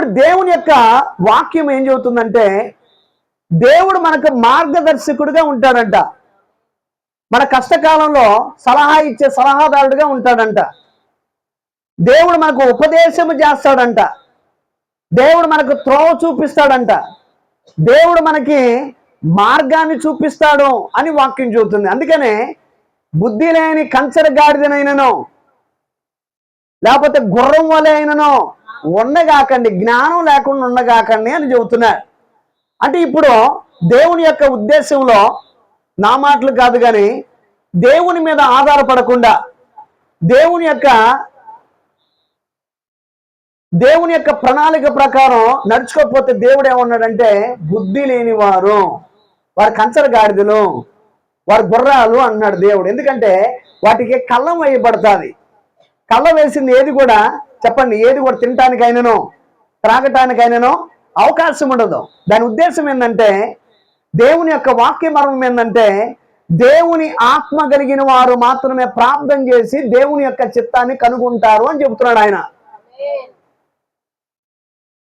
ఇప్పుడు దేవుని యొక్క వాక్యం ఏం చెబుతుందంటే దేవుడు మనకు మార్గదర్శకుడిగా ఉంటాడంట. మన కష్టకాలంలో సలహా ఇచ్చే సలహాదారుడిగా ఉంటాడంట. దేవుడు మనకు ఉపదేశము చేస్తాడంట. దేవుడు మనకు త్రోవ చూపిస్తాడంట. దేవుడు మనకి మార్గాన్ని చూపిస్తాడు అని వాక్యం చెబుతుంది. అందుకనే బుద్ధి లేని కంచర గాడిదనైనను లేకపోతే గుర్రం వలె అయినను ఉండగాకండి జ్ఞానం లేకుండా ఉండగాకండి అని చెబుతున్నాడు అంటే ఇప్పుడు దేవుని యొక్క ఉద్దేశంలో నా మాటలు కాదు కానీ దేవుని మీద ఆధారపడకుండా దేవుని యొక్క దేవుని యొక్క ప్రణాళిక ప్రకారం నడుచుకోకపోతే దేవుడు ఏమన్నాడంటే బుద్ధి లేని వారు వారి కంచర గాడిదలు వారి గుర్రాలు అన్నాడు దేవుడు. ఎందుకంటే వాటికి కళ్ళం వేయబడుతుంది. కళ్ళం వేసింది ఏది కూడా చెప్పండి ఏది కూడా తినటానికైనానో త్రాగటానికైనానో అవకాశం ఉండదు. దాని ఉద్దేశం ఏంటంటే దేవుని యొక్క వాక్య మర్మం ఏంటంటే దేవుని ఆత్మ కలిగిన వారు మాత్రమే ప్రార్థన చేసి దేవుని యొక్క చిత్తాన్ని కనుగొంటారు అని చెబుతున్నాడు ఆయన.